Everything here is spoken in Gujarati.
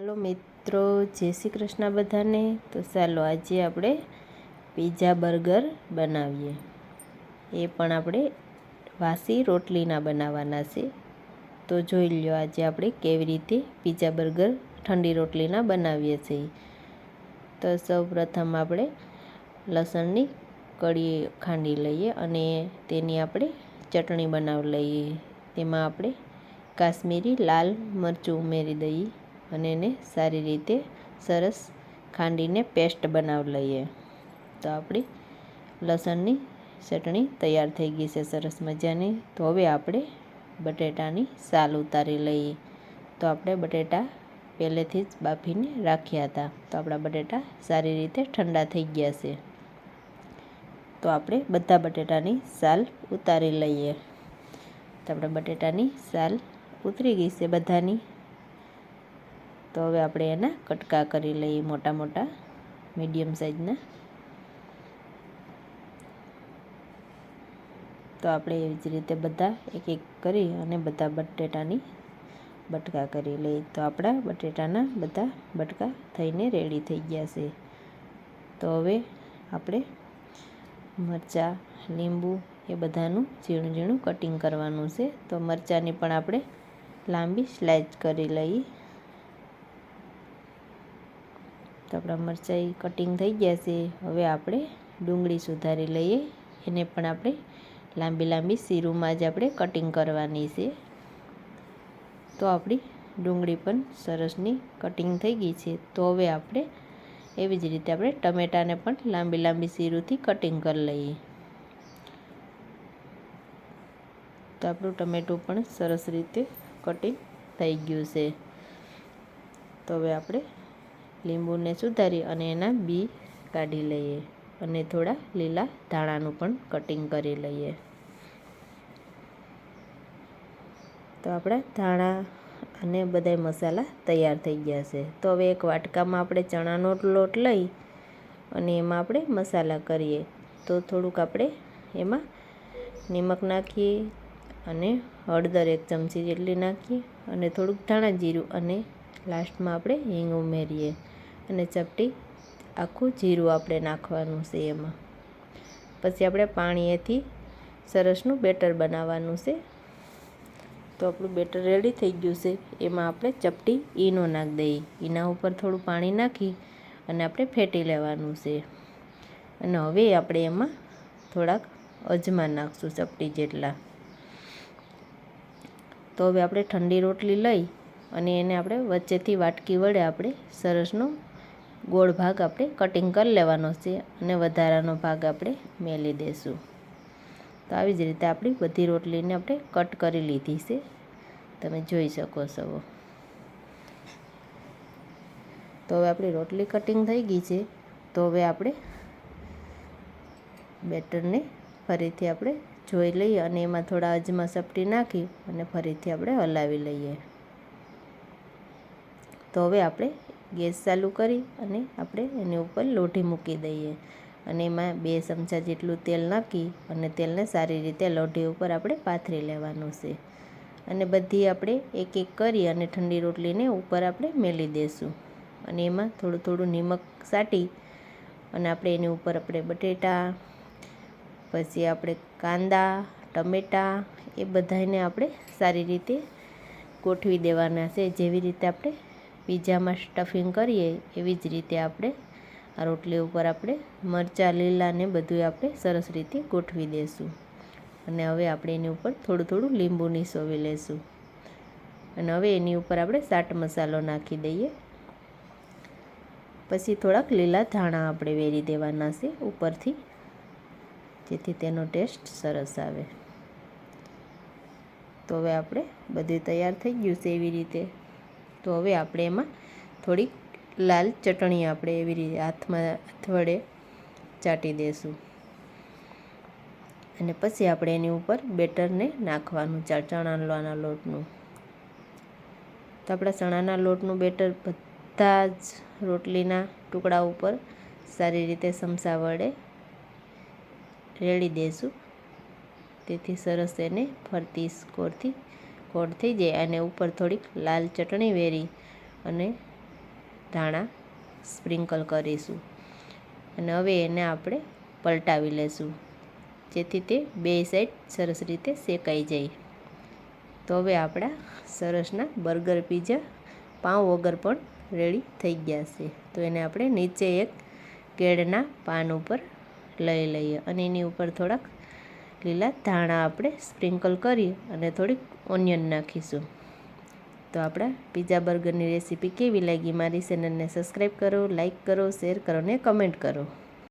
હાલો મિત્રો, જય શ્રી કૃષ્ણ બધાને. તો ચાલો આજે આપણે પીઝા બર્ગર બનાવીએ. એ પણ આપણે વાસી રોટલીના બનાવવાના છે. તો જોઈ લો આજે આપણે કેવી રીતે પીઝા બર્ગર ઠંડી રોટલીના બનાવીએ છીએ. તો સૌ પ્રથમ આપણે લસણની કળી ખાંડી લઈએ અને તેની આપણે ચટણી બનાવી લઈએ. તેમાં આપણે કાશ્મીરી લાલ મરચું ઉમેરી દઈએ. અને એને સારી રીતે સરસ ખાંડીને પેસ્ટ બનાવી લઈએ. તો આપણી લસણની ચટણી તૈયાર થઈ ગઈ છે સરસ મજાની. તો હવે આપણે બટેટાની સાલ ઉતારી લઈએ. તો આપણે બટેટા પહેલેથી જ બાફીને રાખ્યા હતા. તો આપણા બટેટા સારી રીતે ઠંડા થઈ ગયા છે. તો આપણે બધા બટેટાની સાલ ઉતારી લઈએ. તો આપણા બટેટાની સાલ ઉતરી ગઈ છે બધાની. તો હવે આપણે એના કટકા કરી લઈએ મોટા મોટા, મીડિયમ સાઈઝના. તો આપણે એવી જ રીતે બધા એક એક કરી અને બધા બટેટાની બટકા કરી લઈએ. તો આપણા બટેટાના બધા બટકા થઈને રેડી થઈ ગયા છે. તો હવે આપણે મરચાં, લીંબુ એ બધાનું ઝીણું ઝીણું કટિંગ કરવાનું છે. તો મરચાંની પણ આપણે લાંબી સ્લાઇસ કરી લઈએ. આપણા મરચાઈ કટિંગ થઈ ગયા છે. હવે આપણે ડુંગળી સુધારી લઈએ. એને પણ આપણે લાંબી લાંબી શીરુંમાં જ આપણે કટિંગ કરવાની છે. તો આપણી ડુંગળી પણ સરસની કટિંગ થઈ ગઈ છે. તો હવે આપણે એવી જ રીતે આપણે ટમેટાને પણ લાંબી લાંબી શીરુંથી કટિંગ કરી લઈએ. તો આપણું ટમેટું પણ સરસ રીતે કટિંગ થઈ ગયું છે. તો હવે આપણે લીંબુને સુધારી અને એના બી કાઢી લઈએ અને થોડા લીલા ધાણાનું પણ કટિંગ કરી લઈએ. તો આપણા ધાણા અને બધા મસાલા તૈયાર થઈ ગયા છે. તો હવે એક વાટકામાં આપણે ચણાનો લોટ લઈ અને એમાં આપણે મસાલા કરીએ. તો થોડુંક આપણે એમાં નિમક નાખીએ અને હળદર એક ચમચી જેટલી નાખીએ અને થોડુંક ધાણા જીરું અને લાસ્ટમાં આપણે હિંગ ઉમેરીએ. અને ચપટી આખું જીરું આપણે નાખવાનું છે એમાં. પછી આપણે પાણીએથી સરસનું બેટર બનાવવાનું છે. તો આપણું બેટર રેડી થઈ ગયું છે. એમાં આપણે ચપટી ઈનો નાખી દઈએ. ઈના ઉપર થોડું પાણી નાખી અને આપણે ફેટી લેવાનું છે. અને હવે આપણે એમાં થોડાક અજમા નાખશું ચપટી જેટલા. તો હવે આપણે ઠંડી રોટલી લઈ અને એને આપણે વચ્ચેથી વાટકી વડે આપણે સરસનો ગોળ ભાગ આપણે કટિંગ કરી લેવાનો છે અને વધારાનો ભાગ આપણે મેલી દઈશું તો આવી જ રીતે આપણી બધી રોટલીને આપણે કટ કરી લીધી છે. તમે જોઈ શકો છો. તો હવે આપણી રોટલી કટિંગ થઈ ગઈ છે. તો હવે આપણે બેટરને ફરીથી આપણે જોઈ લઈએ અને એમાં થોડા અજમા સપટી નાખી અને ફરીથી આપણે હલાવી લઈએ. તો હવે આપણે ગેસ ચાલુ કરી અને આપણે એની ઉપર લોઢી મૂકી દઈએ. અને એમાં બે ચમચા જેટલું તેલ નાખી અને તેલને સારી રીતે લોઢી ઉપર આપણે પાથરી લેવાનું છે. અને બધી આપણે એક એક કરી અને ઠંડી રોટલીને ઉપર આપણે મેલી દઈશું અને એમાં થોડું થોડું નિમક સાટી અને આપણે એની ઉપર આપણે બટેટા, પછી આપણે કાંદા, ટમેટાં એ બધાને આપણે સારી રીતે ગોઠવી દેવાના છે. જેવી રીતે આપણે પીઝામાં સ્ટફિંગ કરીએ એવી જ રીતે આપણે આ રોટલી ઉપર આપણે મરચાં, લીલા ને બધું આપણે સરસ રીતે ગોઠવી દઈશું અને હવે આપણે એની ઉપર થોડું થોડું લીંબુ સોવી લઈશું અને હવે એની ઉપર આપણે સાટ મસાલો નાખી દઈએ. પછી થોડાક લીલા ધાણા આપણે વેરી દેવાના છે ઉપરથી, જેથી તેનો ટેસ્ટ સરસ આવે. તો હવે આપણે બધું તૈયાર થઈ ગયું છે એવી રીતે. તો હવે આપણે એમાં થોડીક લાલ ચટણી આપણે એવી રીતે હાથમાં હાથ વડે ચાટી દઈશું અને પછી આપણે એની ઉપર બેટરને નાખવાનું, ચા, ચણાના લોટનું. તો આપણા ચણાના લોટનું બેટર બધા જ રોટલીના ટુકડા ઉપર સારી રીતે સમસા વડે રેડી દઈશું તેથી સરસ એને ફરતી સ્કોરથી કોટ થઈ જાય અને ઉપર થોડીક લાલ ચટણી વેરી અને ધાણા સ્પ્રિંકલ કરીશું. અને હવે એને આપણે પલટાવી લેશું. જેથી તે બે સાઈડ સરસ રીતે શેકાઈ જાય. તો હવે આપણા સરસના બર્ગર પીઝા પાઉં વગર પણ રેડી થઈ ગયા છે. તો એને આપણે નીચે એક કેળના પાન ઉપર લઈ લઈએ અને એની ઉપર થોડાક લીલા ધાણા આપણે સ્પ્રિંકલ કરી અને થોડીક ઓનિયન નાખીશું. તો આપણા પીઝા બર્ગરની રેસીપી કેવી લાગી મારી ચેનલને સબસ્ક્રાઈબ કરો, લાઈક કરો, શેર કરો ને કમેન્ટ કરો.